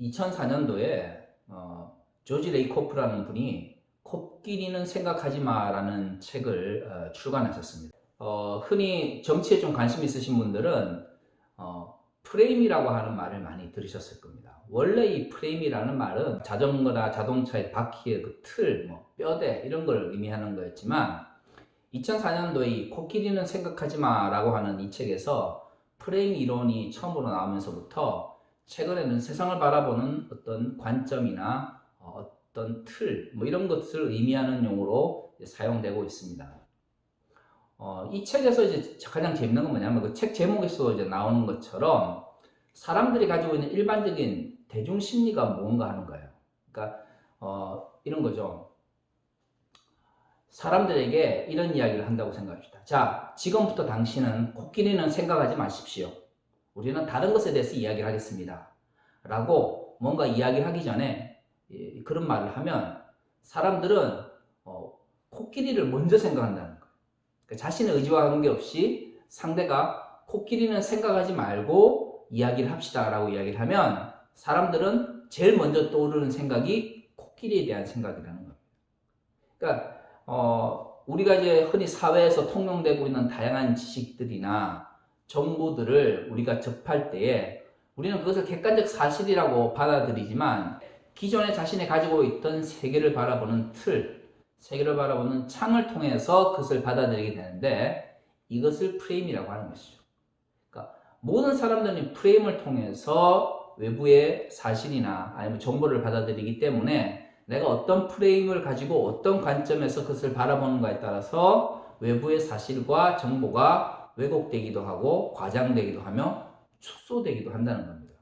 2004년도에 어, 조지 레이코프라는 분이 코끼리는 생각하지 마라는 책을 어, 출간하셨습니다. 어, 흔히 정치에 좀 관심 있으신 분들은 어, 프레임이라고 하는 말을 많이 들으셨을 겁니다. 원래 이 프레임이라는 말은 자전거나 자동차의 바퀴의 그 틀, 뭐 뼈대 이런 걸 의미하는 거였지만 2004년도에 이 코끼리는 생각하지 마라고 하는 이 책에서 프레임 이론이 처음으로 나오면서부터 최근에는 세상을 바라보는 어떤 관점이나 어, 어떤 틀, 뭐 이런 것을 의미하는 용어로 사용되고 있습니다. 어, 이 책에서 이제 가장 재밌는 건 뭐냐면 그 책 제목에서 이제 나오는 것처럼 사람들이 가지고 있는 일반적인 대중 심리가 뭔가 하는 거예요. 그러니까 어, 이런 거죠. 사람들에게 이런 이야기를 한다고 생각합시다. 자, 지금부터 당신은 코끼리는 생각하지 마십시오. 우리는 다른 것에 대해서 이야기를 하겠습니다. 라고 뭔가 이야기를 하기 전에 예, 그런 말을 하면 사람들은 어, 코끼리를 먼저 생각한다는 거예요. 그러니까 자신의 의지와 관계없이 상대가 코끼리는 생각하지 말고 이야기를 합시다 라고 이야기를 하면 사람들은 제일 먼저 떠오르는 생각이 코끼리에 대한 생각이라는 겁니다. 그러니까 어, 우리가 이제 흔히 사회에서 통용되고 있는 다양한 지식들이나 정보들을 우리가 접할 때에 우리는 그것을 객관적 사실이라고 받아들이지만 기존에 자신이 가지고 있던 세계를 바라보는 틀, 세계를 바라보는 창을 통해서 그것을 받아들이게 되는데 이것을 프레임이라고 하는 것이죠. 그러니까 모든 사람들이 프레임을 통해서 외부의 사실이나 아니면 정보를 받아들이기 때문에 내가 어떤 프레임을 가지고 어떤 관점에서 그것을 바라보는가에 따라서 외부의 사실과 정보가 왜곡되기도 하고 과장되기도 하며 축소되기도 한다는 겁니다.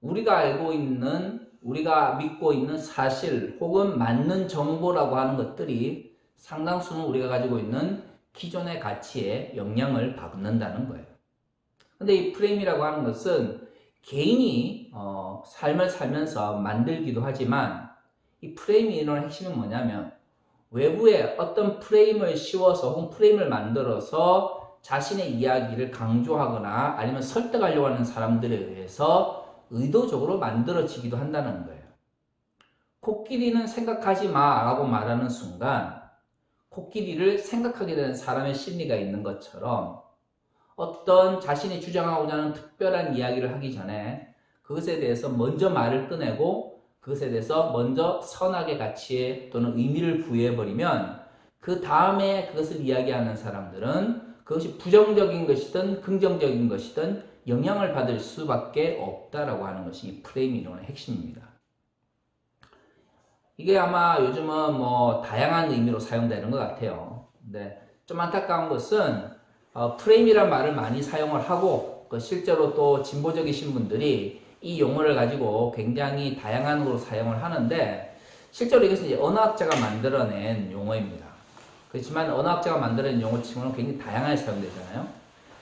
우리가 알고 있는 우리가 믿고 있는 사실 혹은 맞는 정보라고 하는 것들이 상당수는 우리가 가지고 있는 기존의 가치에 영향을 받는다는 거예요. 근데 이 프레임이라고 하는 것은 개인이 어, 삶을 살면서 만들기도 하지만 이 프레임 이론의 핵심은 뭐냐면 외부에 어떤 프레임을 씌워서 혹은 프레임을 만들어서 자신의 이야기를 강조하거나 아니면 설득하려고 하는 사람들에 의해서 의도적으로 만들어지기도 한다는 거예요. 코끼리는 생각하지 마 라고 말하는 순간 코끼리를 생각하게 되는 사람의 심리가 있는 것처럼 어떤 자신이 주장하고자 하는 특별한 이야기를 하기 전에 그것에 대해서 먼저 말을 꺼내고 그것에 대해서 먼저 선악의 가치에 또는 의미를 부여해버리면 그 다음에 그것을 이야기하는 사람들은 그것이 부정적인 것이든 긍정적인 것이든 영향을 받을 수밖에 없다라고 하는 것이 이 프레임 이론의 핵심입니다. 이게 아마 요즘은 뭐 다양한 의미로 사용되는 것 같아요. 근데 좀 안타까운 것은 어, 프레임이란 말을 많이 사용을 하고 그 실제로 또 진보적이신 분들이 이 용어를 가지고 굉장히 다양한 으로 사용을 하는데 실제로 이것은 언어학자가 만들어낸 용어입니다. 그렇지만 언어학자가 만들어낸 용어 치고는 굉장히 다양하게 사용되잖아요.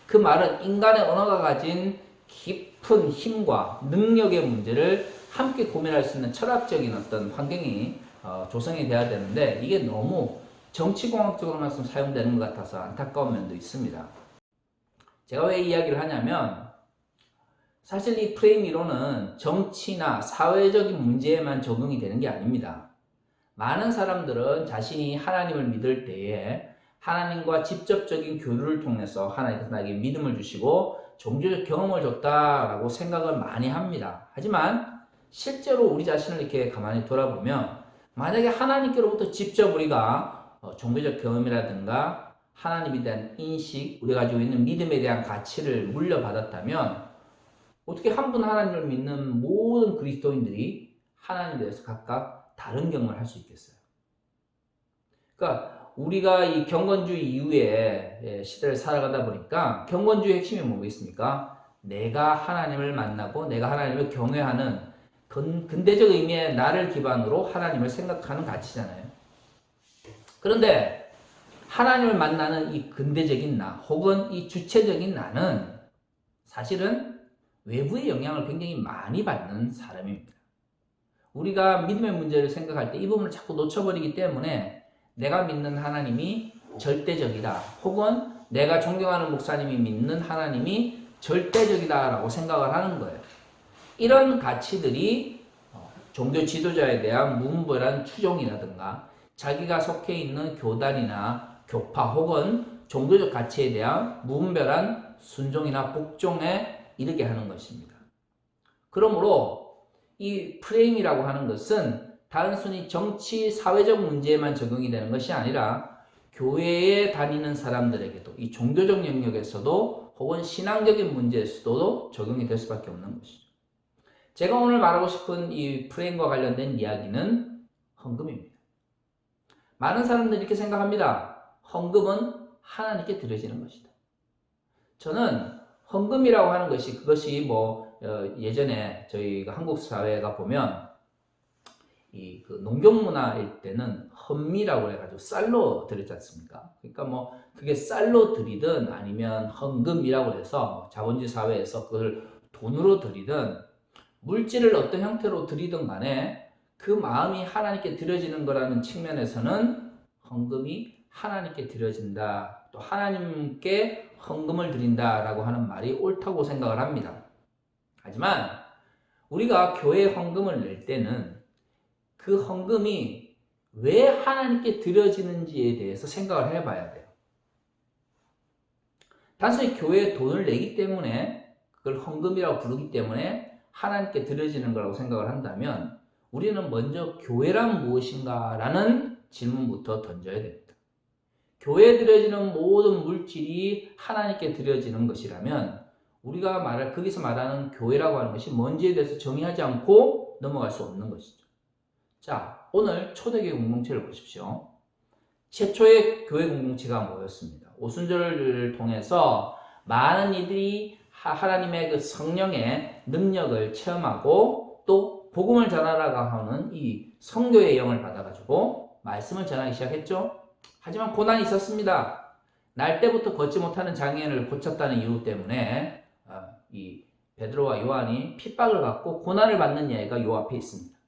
그 말은 인간의 언어가 가진 깊은 힘과 능력의 문제를 함께 고민할 수 있는 철학적인 어떤 환경이 어, 조성이 돼야 되는데 이게 너무 정치공학적으로만 사용되는 것 같아서 안타까운 면도 있습니다. 제가 왜 이야기를 하냐면 사실 이 프레임 이론은 정치나 사회적인 문제에만 적용이 되는 게 아닙니다. 많은 사람들은 자신이 하나님을 믿을 때에 하나님과 직접적인 교류를 통해서 하나님께서 나에게 믿음을 주시고 종교적 경험을 줬다라고 생각을 많이 합니다. 하지만 실제로 우리 자신을 이렇게 가만히 돌아보면 만약에 하나님께로부터 직접 우리가 어, 종교적 경험이라든가 하나님에 대한 인식, 우리가 가지고 있는 믿음에 대한 가치를 물려받았다면 어떻게 한 분 하나님을 믿는 모든 그리스도인들이 하나님에 대해서 각각 다른 경험을 할 수 있겠어요? 그러니까 우리가 이 경건주의 이후에 예, 시대를 살아가다 보니까 경건주의 핵심이 뭐겠습니까? 내가 하나님을 만나고 내가 하나님을 경외하는 근, 근대적 의미의 나를 기반으로 하나님을 생각하는 가치잖아요. 그런데 하나님을 만나는 이 근대적인 나 혹은 이 주체적인 나는 사실은 외부의 영향을 굉장히 많이 받는 사람입니다. 우리가 믿음의 문제를 생각할 때 이 부분을 자꾸 놓쳐버리기 때문에 내가 믿는 하나님이 절대적이다. 혹은 내가 존경하는 목사님이 믿는 하나님이 절대적이다라고 생각을 하는 거예요. 이런 가치들이 어, 종교 지도자에 대한 무분별한 추종이라든가 자기가 속해 있는 교단이나 교파 혹은 종교적 가치에 대한 무분별한 순종이나 복종에 이르게 하는 것입니다. 그러므로 이 프레임이라고 하는 것은 단순히 정치, 사회적 문제에만 적용이 되는 것이 아니라 교회에 다니는 사람들에게도 이 종교적 영역에서도 혹은 신앙적인 문제에서도 적용이 될 수밖에 없는 것이죠. 제가 오늘 말하고 싶은 이 프레임과 관련된 이야기는 헌금입니다. 많은 사람들이 이렇게 생각합니다. 헌금은 하나님께 드려지는 것이다. 저는 헌금이라고 하는 것이 그것이 뭐 어, 예전에 저희가 한국 사회가 보면 이 그 농경 문화일 때는 헌미라고 해가지고 쌀로 드렸지 않습니까? 그러니까 뭐 그게 쌀로 드리든 아니면 헌금이라고 해서 자본주의 사회에서 그걸 돈으로 드리든 물질을 어떤 형태로 드리든 간에 그 마음이 하나님께 드려지는 거라는 측면에서는 헌금이 하나님께 드려진다. 또 하나님께 헌금을 드린다라고 하는 말이 옳다고 생각을 합니다. 하지만 우리가 교회 헌금을 낼 때는 그 헌금이 왜 하나님께 드려지는지에 대해서 생각을 해봐야 돼요. 단순히 교회에 돈을 내기 때문에 그걸 헌금이라고 부르기 때문에 하나님께 드려지는 거라고 생각을 한다면 우리는 먼저 교회란 무엇인가 라는 질문부터 던져야 됩니다. 교회에 드려지는 모든 물질이 하나님께 드려지는 것이라면 우리가 말할 거기서 말하는 교회라고 하는 것이 뭔지에 대해서 정의하지 않고 넘어갈 수 없는 것이죠. 자, 오늘 초대교회 공동체를 보십시오. 최초의 교회 공동체가 뭐였습니다. 오순절을 통해서 많은 이들이 하나님의 그 성령의 능력을 체험하고 또 복음을 전하라고 하는 이 성교의 영을 받아가지고 말씀을 전하기 시작했죠. 하지만 고난이 있었습니다. 날 때부터 걷지 못하는 장애인을 고쳤다는 이유 때문에 어, 이 베드로와 요한이 핍박을 받고 고난을 받는 예가 요 앞에 있습니다.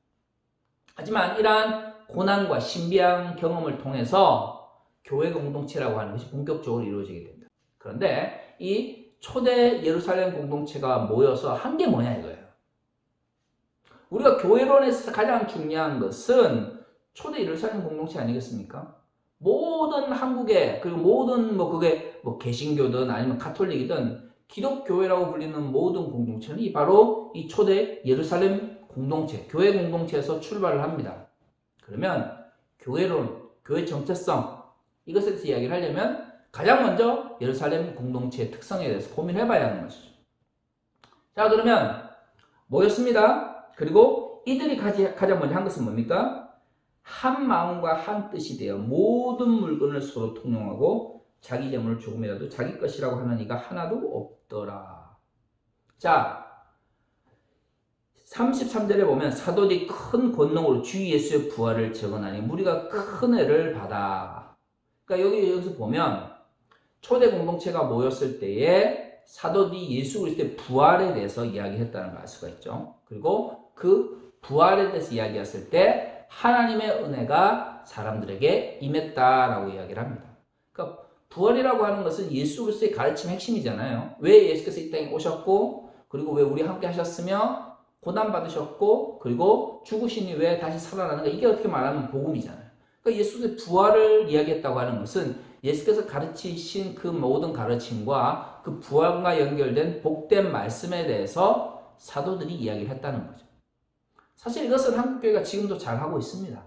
하지만 이러한 고난과 신비한 경험을 통해서 교회 공동체라고 하는 것이 본격적으로 이루어지게 됩니다. 그런데 이 초대 예루살렘 공동체가 모여서 한 게 뭐냐 이거예요. 우리가 교회론에서 가장 중요한 것은 초대 예루살렘 공동체 아니겠습니까? 모든 한국의 그리고 모든 뭐 그게 뭐 개신교든 아니면 가톨릭이든 기독교회라고 불리는 모든 공동체는 바로 이 초대 예루살렘 공동체, 교회 공동체에서 출발을 합니다. 그러면 교회론, 교회 정체성 이것에 대해서 이야기를 하려면 가장 먼저 예루살렘 공동체의 특성에 대해서 고민해 봐야 하는 것이죠. 자, 그러면 모였습니다. 그리고 이들이 가장 먼저 한 것은 뭡니까? 한 마음과 한 뜻이 되어 모든 물건을 서로 통용하고 자기 재물을 조금이라도 자기 것이라고 하는 이가 하나도 없더라. 자, 33절에 보면 사도들이 큰 권능으로 주 예수의 부활을 적어나니 무리가 큰 애를 받아. 그러니까 여기 여기서 보면 초대 공동체가 모였을 때에 사도들이 예수 그리스도의 부활에 대해서 이야기했다는 걸 알 수가 있죠. 그리고 그 부활에 대해서 이야기했을 때 하나님의 은혜가 사람들에게 임했다라고 이야기를 합니다. 부활이라고 하는 것은 예수 그리스도의 가르침 핵심이잖아요. 왜 예수께서 이 땅에 오셨고 그리고 왜 우리 함께 하셨으며 고난 받으셨고 그리고 죽으시니 왜 다시 살아나는가 이게 어떻게 말하면 복음이잖아요. 그러니까 예수의 부활을 이야기했다고 하는 것은 예수께서 가르치신 그 모든 가르침과 그 부활과 연결된 복된 말씀에 대해서 사도들이 이야기를 했다는 거죠. 사실 이것은 한국 교회가 지금도 잘 하고 있습니다.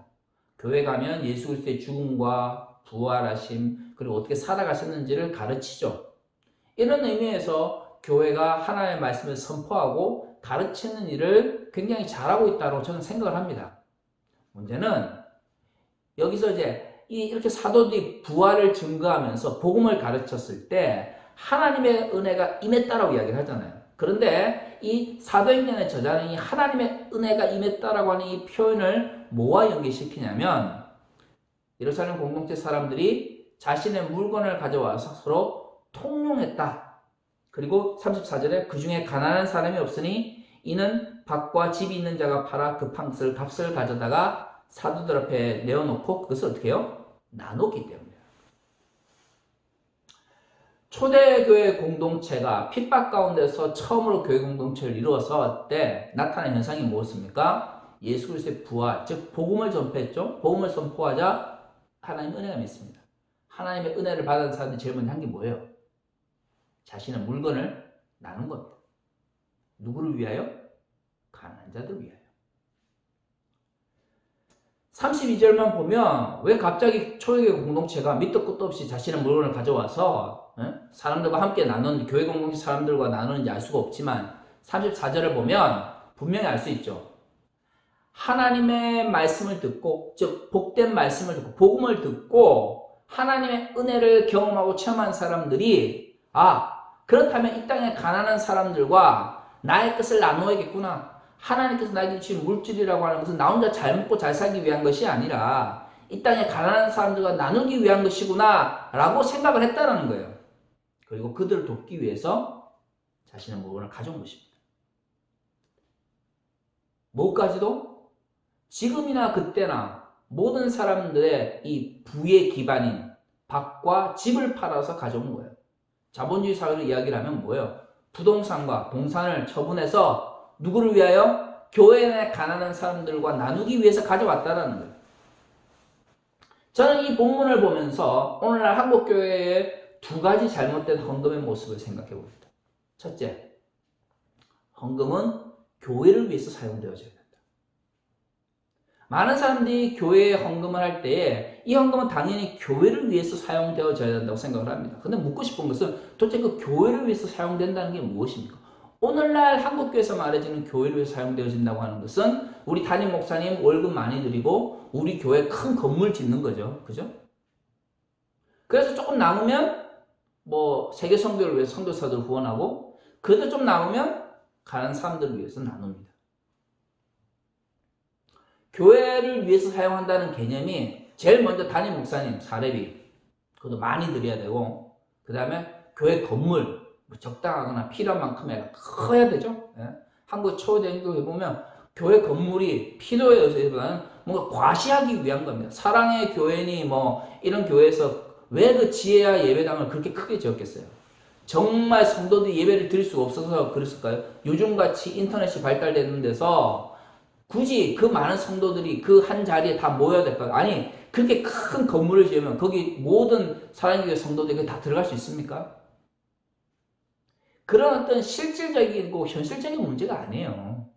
교회 가면 예수 그리스도의 죽음과 부활하심 그리고 어떻게 살아가셨는지를 가르치죠. 이런 의미에서 교회가 하나님의 말씀을 선포하고 가르치는 일을 굉장히 잘하고 있다고 저는 생각을 합니다. 문제는 여기서 이제 이렇게 사도들이 부활을 증거하면서 복음을 가르쳤을 때 하나님의 은혜가 임했다라고 이야기를 하잖아요. 그런데 이 사도행전의 저자는 이 하나님의 은혜가 임했다라고 하는 이 표현을 뭐와 연계시키냐면 예루살렘 공동체 사람들이 자신의 물건을 가져와서 서로 통용했다. 그리고 34절에 그 중에 가난한 사람이 없으니 이는 밭과 집이 있는 자가 팔아 그 팡스를 값을 가져다가 사도들 앞에 내어놓고 그것을 어떻게 해요? 나눴기 때문에. 초대교회 공동체가 핍박 가운데서 처음으로 교회 공동체를 이루어서 때 나타난 현상이 무엇입니까? 예수 그리스도의 부활, 즉 복음을 전파했죠. 복음을 선포하자 하나님 은혜가 맺습니다. 하나님의 은혜를 받은 사람들이 제일 먼저 한 게 뭐예요? 자신의 물건을 나눈 겁니다. 누구를 위하여? 가난한 자들 위하여. 32절만 보면 왜 갑자기 초대교회 공동체가 밑도 끝도 없이 자신의 물건을 가져와서 예? 사람들과 함께 나눈 교회 공동체 사람들과 나누는지 알 수가 없지만 34절을 보면 분명히 알 수 있죠. 하나님의 말씀을 듣고 즉 복된 말씀을 듣고 복음을 듣고 하나님의 은혜를 경험하고 체험한 사람들이 아 그렇다면 이 땅에 가난한 사람들과 나의 것을 나누어야겠구나. 하나님께서 나에게 주신 물질이라고 하는 것은 나 혼자 잘 먹고 잘 살기 위한 것이 아니라 이 땅에 가난한 사람들과 나누기 위한 것이구나 라고 생각을 했다는 거예요. 그리고 그들을 돕기 위해서 자신의 물건을 가져온 것입니다. 뭐까지도 지금이나 그때나 모든 사람들의 이 부의 기반인 밭과 집을 팔아서 가져온 거예요. 자본주의 사회로 이야기를 하면 뭐예요? 부동산과 동산을 처분해서 누구를 위하여? 교회 내 가난한 사람들과 나누기 위해서 가져왔다는 거예요. 저는 이 본문을 보면서 오늘날 한국교회의 두 가지 잘못된 헌금의 모습을 생각해 봅니다. 첫째, 헌금은 교회를 위해서 사용되어져야. 많은 사람들이 교회에 헌금을 할 때에 이 헌금은 당연히 교회를 위해서 사용되어져야 된다고 생각을 합니다. 근데 묻고 싶은 것은 도대체 그 교회를 위해서 사용된다는 게 무엇입니까? 오늘날 한국교회에서 말해지는 교회를 위해서 사용되어진다고 하는 것은 우리 담임 목사님 월급 많이 드리고 우리 교회 큰 건물 짓는 거죠. 그죠? 그래서 조금 남으면 뭐 세계 성교를 위해서 선교사들 후원하고 그래도 좀 남으면 가는 사람들을 위해서 나눕니다. 교회를 위해서 사용한다는 개념이 제일 먼저 담임 목사님 사례비 그것도 많이 드려야 되고 그 다음에 교회 건물 뭐 적당하거나 필요한 만큼의 커야 되죠. 예? 한국 초대교회 보면 교회 건물이 필요에 의해서보다는 뭔가 과시하기 위한 겁니다. 사랑의 교회니 뭐 이런 교회에서 왜 그 지혜와 예배당을 그렇게 크게 지었겠어요? 정말 성도들이 예배를 드릴 수가 없어서 그랬을까요? 요즘같이 인터넷이 발달되는 데서 굳이 그 많은 성도들이 그 한 자리에 다 모여야 될까요? 아니, 그렇게 큰 건물을 지으면 거기 모든 사랑교회 성도들이 다 들어갈 수 있습니까? 그런 어떤 실질적이고 현실적인 문제가 아니에요.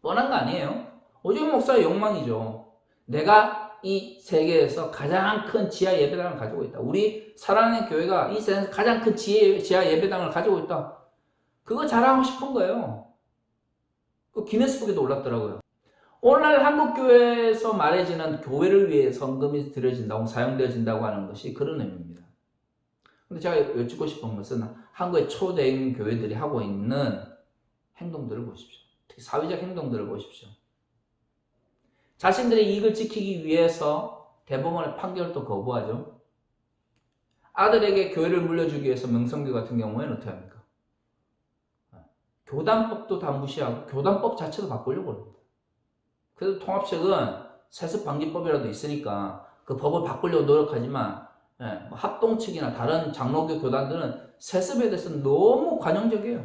뻔한 거 아니에요. 오직 목사의 욕망이죠. 내가 이 세계에서 가장 큰 지하 예배당을 가지고 있다. 우리 사랑하는 교회가 이 세상에서 가장 큰 지하 예배당을 가지고 있다. 그거 자랑하고 싶은 거예요. 그 기네스북에도 올랐더라고요. 오늘날 한국교회에서 말해지는 교회를 위해 성금이 들여진다고 사용되어진다고 하는 것이 그런 의미입니다. 근데 제가 여쭙고 싶은 것은 한국의 초대형 교회들이 하고 있는 행동들을 보십시오. 특히 사회적 행동들을 보십시오. 자신들의 이익을 지키기 위해서 대법원의 판결도 거부하죠. 아들에게 교회를 물려주기 위해서 명성교 같은 경우에는 어떻게 합니까? 교단법도 다 무시하고 교단법 자체도 바꾸려고 합니다. 그래서 통합sek은 세습방지법이라도 있으니까 그 법을 바꾸려고 노력하지만 예, 뭐 합동 측이나 다른 장로교 교단들은 세습에 대해서 너무 관용적이에요.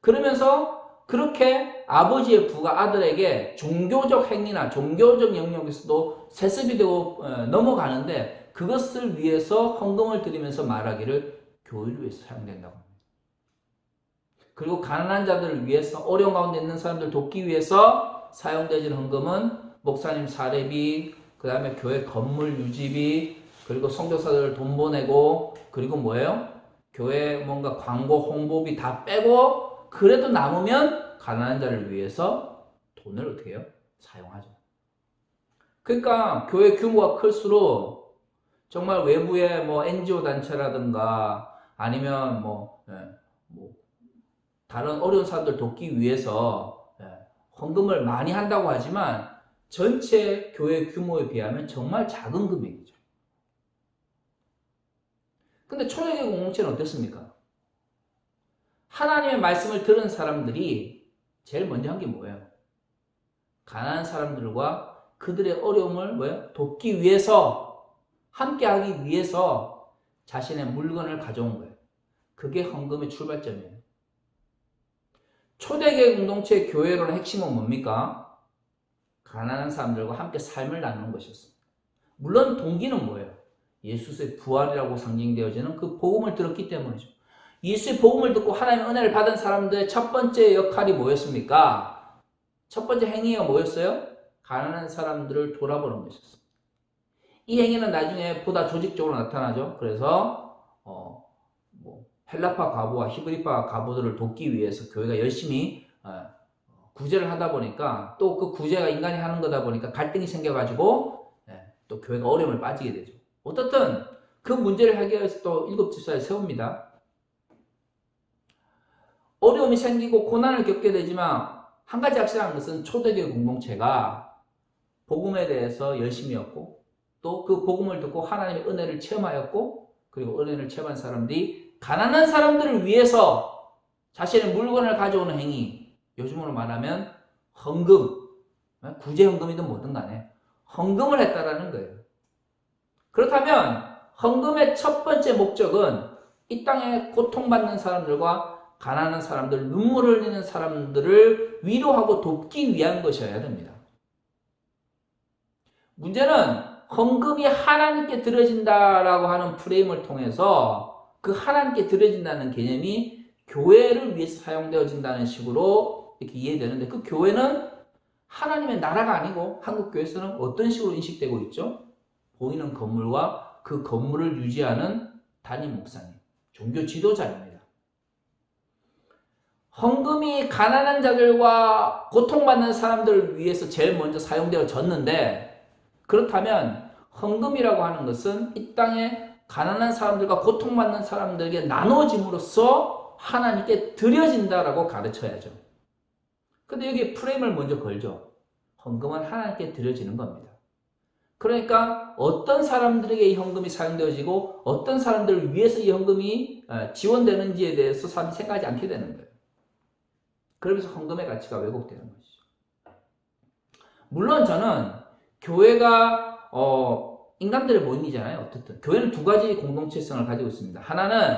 그러면서 그렇게 아버지의 부가 아들에게 종교적 행위나 종교적 영역에서도 세습이 되고 예, 넘어가는데 그것을 위해서 헌금을 드리면서 말하기를 교회를 위해서 사용된다고. 그리고 가난한 자들을 위해서 어려운 가운데 있는 사람들 돕기 위해서 사용되는 헌금은 목사님 사례비, 그 다음에 교회 건물 유지비, 그리고 성교사들 돈 보내고, 그리고 뭐예요? 교회 뭔가 광고 홍보비 다 빼고, 그래도 남으면 가난한 자를 위해서 돈을 어떻게 해요? 사용하죠. 그러니까 교회 규모가 클수록 정말 외부의 뭐 NGO 단체라든가 아니면 뭐, 예, 뭐 다른 어려운 사람들 돕기 위해서 예, 헌금을 많이 한다고 하지만 전체 교회 규모에 비하면 정말 작은 금액이죠. 근데 초대교회 공동체는 어땠습니까? 하나님의 말씀을 들은 사람들이 제일 먼저 한 게 뭐예요? 가난한 사람들과 그들의 어려움을 뭐예요? 돕기 위해서 함께 하기 위해서 자신의 물건을 가져온 거예요. 그게 헌금의 출발점이에요. 초대교회 공동체 교회로는 핵심은 뭡니까? 가난한 사람들과 함께 삶을 나누는 것이었습니다. 물론 동기는 뭐예요? 예수의 부활이라고 상징되어지는 그 복음을 들었기 때문이죠. 예수의 복음을 듣고 하나님의 은혜를 받은 사람들의 첫 번째 역할이 뭐였습니까? 첫 번째 행위가 뭐였어요? 가난한 사람들을 돌아보는 것이었습니다. 이 행위는 나중에 보다 조직적으로 나타나죠. 그래서 어, 뭐 헬라파 가부와 히브리파 가부들을 돕기 위해서 교회가 열심히 어, 구제를 하다 보니까 또 그 구제가 인간이 하는 거다 보니까 갈등이 생겨가지고 예, 또 교회가 어려움을 빠지게 되죠. 어떻든 그 문제를 해결해서 또 일곱 집사를 세웁니다. 어려움이 생기고 고난을 겪게 되지만 한 가지 확실한 것은 초대교회 공동체가 복음에 대해서 열심이었고 또 그 복음을 듣고 하나님의 은혜를 체험하였고 그리고 은혜를 체험한 사람들이 가난한 사람들을 위해서 자신의 물건을 가져오는 행위 요즘으로 말하면 헌금 구제 헌금이든 뭐든 간에 헌금을 했다라는 거예요. 그렇다면 헌금의 첫 번째 목적은 이 땅에 고통받는 사람들과 가난한 사람들, 눈물을 흘리는 사람들을 위로하고 돕기 위한 것이어야 됩니다. 문제는 헌금이 하나님께 드려진다라고 하는 프레임을 통해서 그 하나님께 드려진다는 개념이 교회를 위해서 사용되어진다는 식으로 이렇게 이해되는데 그 교회는 하나님의 나라가 아니고 한국 교회에서는 어떤 식으로 인식되고 있죠? 보이는 건물과 그 건물을 유지하는 담임 목사님, 종교 지도자입니다. 헌금이 가난한 자들과 고통받는 사람들을 위해서 제일 먼저 사용되어졌는데 그렇다면 헌금이라고 하는 것은 이 땅에 가난한 사람들과 고통받는 사람들에게 나눠짐으로써 하나님께 드려진다라고 가르쳐야죠. 근데 여기 프레임을 먼저 걸죠. 헌금은 하나님께 드려지는 겁니다. 그러니까 어떤 사람들에게 이 헌금이 사용되어지고 어떤 사람들을 위해서 이 헌금이 지원되는지에 대해서 사람이 생각하지 않게 되는 거예요. 그러면서 헌금의 가치가 왜곡되는 것이죠. 물론 저는 교회가 어, 인간들의 모임이잖아요. 어쨌든 교회는 두 가지 공동체성을 가지고 있습니다. 하나는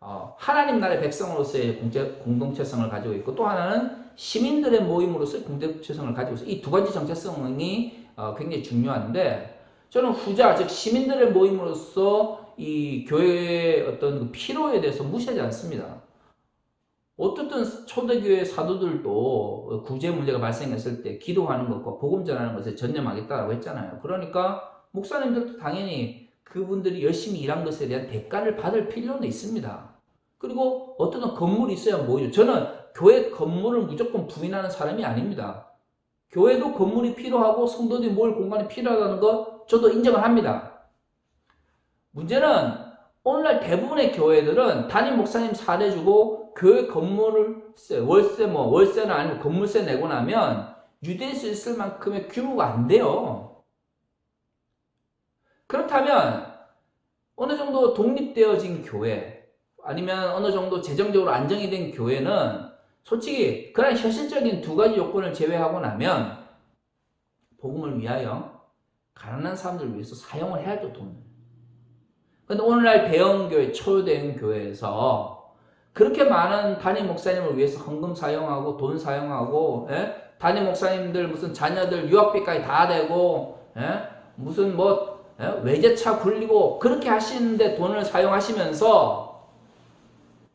어, 하나님 나라의 백성으로서의 공제, 공동체성을 가지고 있고 또 하나는 시민들의 모임으로서의 공동체성을 가지고 있어요. 이 두 가지 정체성이 어, 굉장히 중요한데 저는 후자 즉 시민들의 모임으로서 이 교회의 어떤 그 필요에 대해서 무시하지 않습니다. 어떻든 초대교회 사도들도 구제 문제가 발생했을 때 기도하는 것과 복음 전하는 것에 전념하겠다라고 했잖아요. 그러니까 목사님들도 당연히 그분들이 열심히 일한 것에 대한 대가를 받을 필요는 있습니다. 그리고 어떤 건물이 있어야 모이죠. 저는 교회 건물을 무조건 부인하는 사람이 아닙니다. 교회도 건물이 필요하고 성도들이 모일 공간이 필요하다는 것 저도 인정을 합니다. 문제는 오늘날 대부분의 교회들은 담임 목사님 사례주고 교회 건물을 월세 뭐 월세는 아니고 건물세 내고 나면 유대할 수 있을 만큼의 규모가 안 돼요. 그렇다면 어느 정도 독립되어진 교회 아니면 어느 정도 재정적으로 안정이 된 교회는 솔직히 그런 현실적인 두 가지 요건을 제외하고 나면 복음을 위하여 가난한 사람들을 위해서 사용을 해야죠 돈을. 근데 오늘날 대형교회, 초대형 교회에서 그렇게 많은 담임 목사님을 위해서 헌금 사용하고 돈 사용하고 예? 담임 목사님들 무슨 자녀들 유학비까지 다 대고 예? 무슨 뭐 예? 외제차 굴리고 그렇게 하시는데 돈을 사용하시면서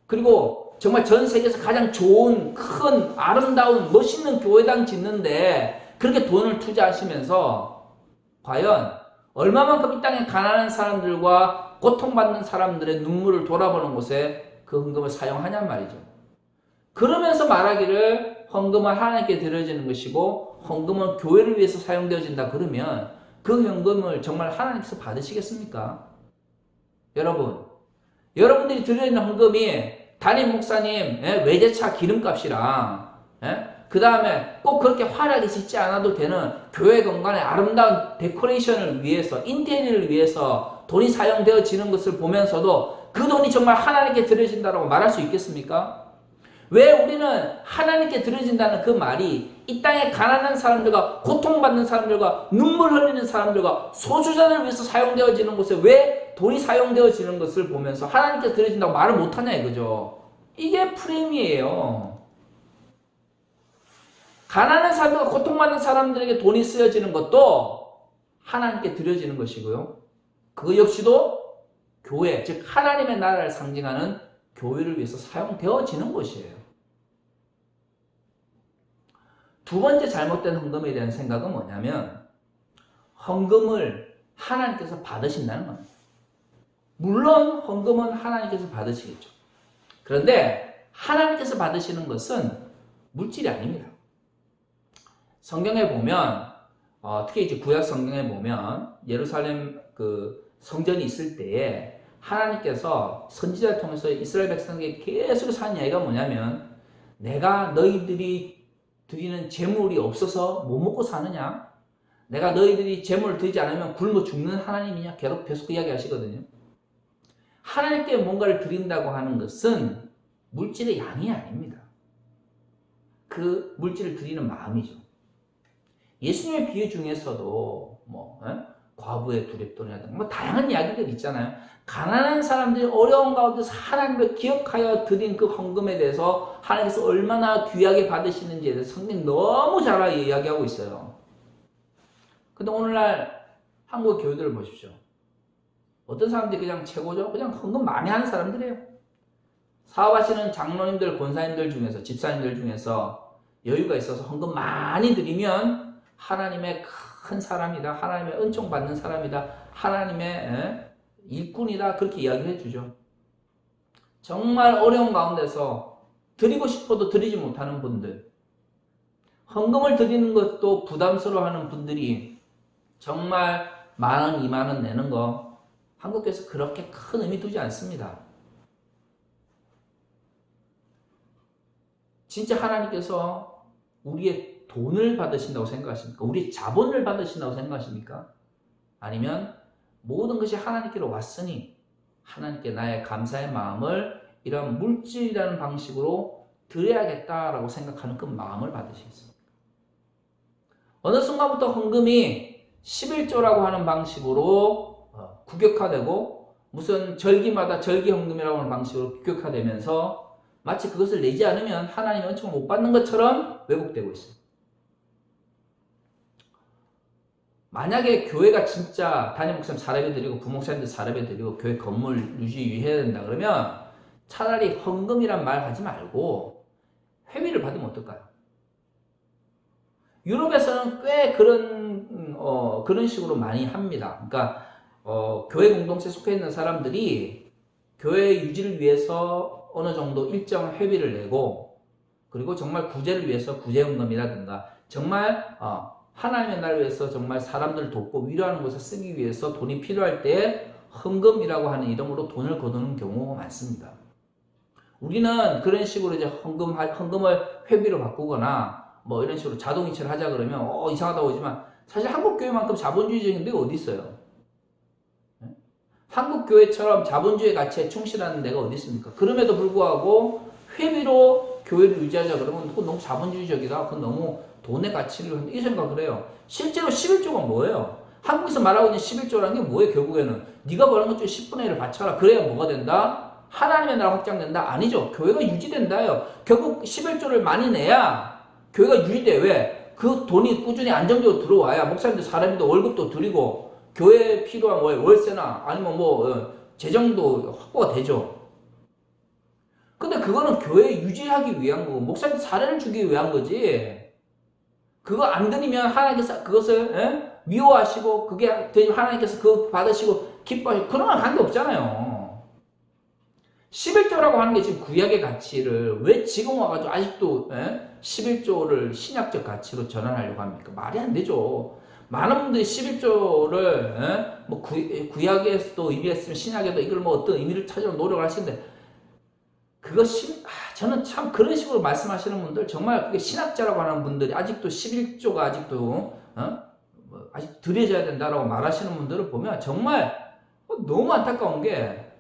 그리고 정말 전 세계에서 가장 좋은 큰 아름다운 멋있는 교회당 짓는데 그렇게 돈을 투자하시면서 과연 얼마만큼 이 땅에 가난한 사람들과 고통받는 사람들의 눈물을 돌아보는 곳에 그 헌금을 사용하냔 말이죠. 그러면서 말하기를 헌금은 하나님께 드려지는 것이고 헌금은 교회를 위해서 사용되어진다 그러면 그 헌금을 정말 하나님께서 받으시겠습니까? 여러분, 여러분들이 드리는 헌금이 담임 목사님 예? 외제차 기름값이랑 예? 그 다음에 꼭 그렇게 화려하게 짓지 않아도 되는 교회 공간의 아름다운 데코레이션을 위해서 인테리어를 위해서 돈이 사용되어지는 것을 보면서도 그 돈이 정말 하나님께 드려진다고 말할 수 있겠습니까? 왜 우리는 하나님께 드려진다는 그 말이 이 땅에 가난한 사람들과 고통받는 사람들과 눈물 흘리는 사람들과 소주자를 위해서 사용되어지는 곳에 왜 돈이 사용되어지는 것을 보면서 하나님께 드려진다고 말을 못하냐 이거죠. 이게 프레임이에요. 가난한 사람들과 고통받는 사람들에게 돈이 쓰여지는 것도 하나님께 드려지는 것이고요. 그 역시도 교회, 즉 하나님의 나라를 상징하는 교회를 위해서 사용되어지는 것이에요. 두 번째 잘못된 헌금에 대한 생각은 뭐냐면 헌금을 하나님께서 받으신다는 겁니다. 물론 헌금은 하나님께서 받으시겠죠. 그런데 하나님께서 받으시는 것은 물질이 아닙니다. 성경에 보면 어, 특히 이제 구약 성경에 보면 예루살렘 그 성전이 있을 때에 하나님께서 선지자를 통해서 이스라엘 백성에게 계속 산 이야기가 뭐냐면 내가 너희들이 드리는 재물이 없어서 못 먹고 사느냐? 내가 너희들이 재물을 드리지 않으면 굶어 죽는 하나님이냐? 계속 그 이야기 하시거든요. 하나님께 뭔가를 드린다고 하는 것은 물질의 양이 아닙니다. 그 물질을 드리는 마음이죠. 예수님의 비유 중에서도 뭐 에? 과부의 두렵돈이라든가 뭐 다양한 이야기들 있잖아요. 가난한 사람들이 어려운 가운데서 하나님을 기억하여 드린 그 헌금에 대해서 하나님께서 얼마나 귀하게 받으시는지에 대해서 성경 너무 잘 이야기하고 있어요. 근데 오늘날 한국 교회들을 보십시오. 어떤 사람들이 그냥 최고죠? 그냥 헌금 많이 하는 사람들이에요. 사업하시는 장로님들, 권사님들 중에서, 집사님들 중에서 여유가 있어서 헌금 많이 드리면 하나님의 큰 사람이다. 하나님의 은총 받는 사람이다. 하나님의 일꾼이다. 그렇게 이야기해 주죠. 정말 어려운 가운데서 드리고 싶어도 드리지 못하는 분들, 헌금을 드리는 것도 부담스러워하는 분들이 정말 만 원, 이만 원 내는 거 한국에서 그렇게 큰 의미 두지 않습니다. 진짜 하나님께서 우리의 돈을 받으신다고 생각하십니까? 우리 자본을 받으신다고 생각하십니까? 아니면 모든 것이 하나님께로 왔으니 하나님께 나의 감사의 마음을 이런 물질이라는 방식으로 드려야겠다라고 생각하는 그 마음을 받으시겠습니까? 어느 순간부터 헌금이 11조라고 하는 방식으로 어, 국격화되고 무슨 절기마다 절기 헌금이라고 하는 방식으로 국격화되면서 마치 그것을 내지 않으면 하나님의 은총을 못 받는 것처럼 왜곡되고 있어요. 만약에 교회가 진짜 담임 목사님 사례배 드리고 부목사님들 사례배 드리고 교회 건물 유지해야 된다 그러면 차라리 헌금이란 말 하지 말고 회비를 받으면 어떨까요? 유럽에서는 꽤 그런 어, 그런 식으로 많이 합니다. 그러니까 어, 교회 공동체에 속해 있는 사람들이 교회 유지를 위해서 어느 정도 일정 회비를 내고 그리고 정말 구제를 위해서 구제헌금이라든가 정말 어, 하나님의 나라를 위해서 정말 사람들을 돕고 위로하는 것을 쓰기 위해서 돈이 필요할 때 헌금이라고 하는 이름으로 돈을 거두는 경우가 많습니다. 우리는 그런 식으로 이제 헌금, 헌금을 회비로 바꾸거나 뭐 이런 식으로 자동이체를 하자 그러면 어, 이상하다고 하지만 사실 한국교회만큼 자본주의적인 데가 어디 있어요? 네? 한국교회처럼 자본주의 가치에 충실하는 데가 어디 있습니까? 그럼에도 불구하고 회비로 교회를 유지하자 그러면 그건 너무 자본주의적이다. 그건 너무 돈의 가치를 이 생각을 해요. 실제로 11조가 뭐예요? 한국에서 말하고 있는 11조라는 게 뭐예요? 결국에는 네가 버는 것 중에 10분의 1을 바쳐라. 그래야 뭐가 된다? 하나님의 나라 확장된다? 아니죠. 교회가 유지된다요. 결국 11조를 많이 내야 교회가 유지돼. 왜? 그 돈이 꾸준히 안정적으로 들어와야 목사님들 사람들도 월급도 드리고 교회에 필요한 월세나 아니면 뭐 어, 재정도 확보가 되죠. 근데 그거는 교회 유지하기 위한 거고 목사님 사례를 주기 위한 거지. 그거 안 드리면 하나님께서 그것을 에? 미워하시고 그게 하나님께서 그거 받으시고 기뻐하시고 그런 건 관계 없잖아요. 11조라고 하는 게 지금 구약의 가치를 왜 지금 와가지고 아직도 에? 11조를 신약적 가치로 전환하려고 합니까? 말이 안 되죠. 많은 분들이 11조를 에? 뭐 구, 구약에서도 의미했으면 신약에도 이걸 뭐 어떤 의미를 찾으려 노력을 하시는데 그것이 아, 저는 참 그런 식으로 말씀하시는 분들 정말 그게 신학자라고 하는 분들이 아직도 11조가 아직도 어? 뭐 아직 드려져야 된다라고 말하시는 분들을 보면 정말 너무 안타까운 게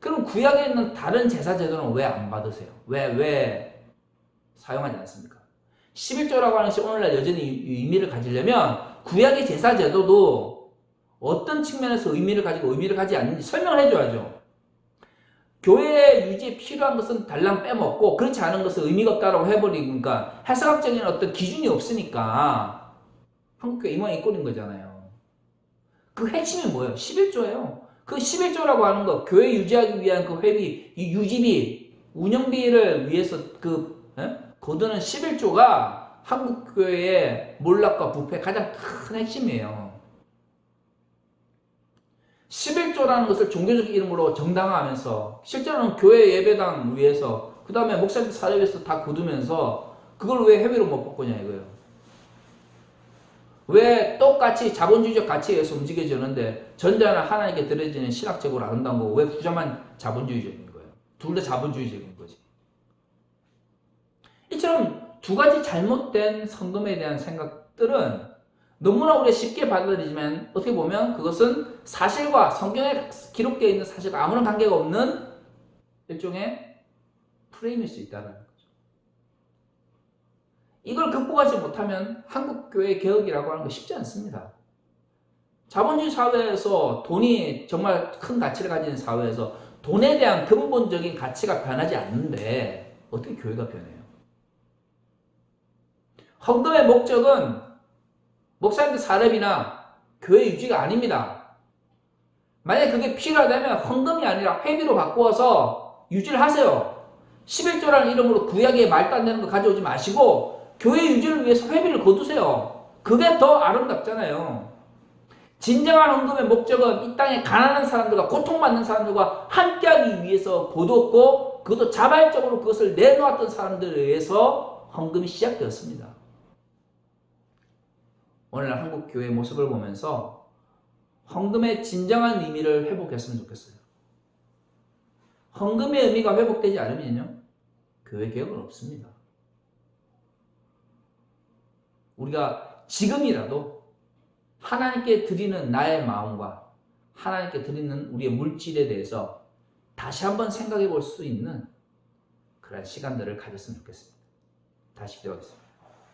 그럼 구약에 있는 다른 제사 제도는 왜 안 받으세요? 왜 왜 사용하지 않습니까? 11조라고 하는 것이 오늘날 여전히 의미를 가지려면 구약의 제사 제도도 어떤 측면에서 의미를 가지고 의미를 가지 않는지 설명을 해줘야죠. 교회 유지에 필요한 것은 달랑 빼먹고 그렇지 않은 것은 의미가 없다라고 해버리니까 해석학적인 어떤 기준이 없으니까 한국교회 이 모양이 꼴인 거잖아요. 그 핵심이 뭐예요? 11조예요. 그 11조라고 하는 거 교회 유지하기 위한 그 회비, 이 유지비, 운영비를 위해서 그 에? 거두는 11조가 한국교회의 몰락과 부패 가장 큰 핵심이에요. 11조라는 것을 종교적 이름으로 정당화하면서 실제로는 교회 예배당 위해서 그 다음에 목사님 사례에서 다 거두면서 그걸 왜 해외로 못 바꾸냐 이거예요. 왜 똑같이 자본주의적 가치에 의해서 움직여지는데 전자는 하나님께 드려지는 신학적으로 아름다운 거고 왜 후자만 자본주의적인 거예요. 둘 다 자본주의적인 거지. 이처럼 두 가지 잘못된 성금에 대한 생각들은 너무나 우리가 쉽게 받아들이지만 어떻게 보면 그것은 사실과 성경에 기록되어 있는 사실과 아무런 관계가 없는 일종의 프레임일 수 있다는 거죠. 이걸 극복하지 못하면 한국교회 개혁이라고 하는 거 쉽지 않습니다. 자본주의 사회에서 돈이 정말 큰 가치를 가지는 사회에서 돈에 대한 근본적인 가치가 변하지 않는데 어떻게 교회가 변해요? 헌금의 목적은 목사님들 사례비나 교회 유지가 아닙니다. 만약 그게 필요하다면 헌금이 아니라 회비로 바꾸어서 유지를 하세요. 11조라는 이름으로 구약에 말도 안 되는 거 가져오지 마시고 교회 유지를 위해서 회비를 거두세요. 그게 더 아름답잖아요. 진정한 헌금의 목적은 이 땅에 가난한 사람들과 고통받는 사람들과 함께하기 위해서 거두었고 그것도 자발적으로 그것을 내놓았던 사람들에 의해서 헌금이 시작되었습니다. 오늘날 한국 교회의 모습을 보면서 헌금의 진정한 의미를 회복했으면 좋겠어요. 헌금의 의미가 회복되지 않으면요, 교회 개혁은 없습니다. 우리가 지금이라도 하나님께 드리는 나의 마음과 하나님께 드리는 우리의 물질에 대해서 다시 한번 생각해 볼 수 있는 그런 시간들을 가졌으면 좋겠습니다. 다시 기도하겠습니다.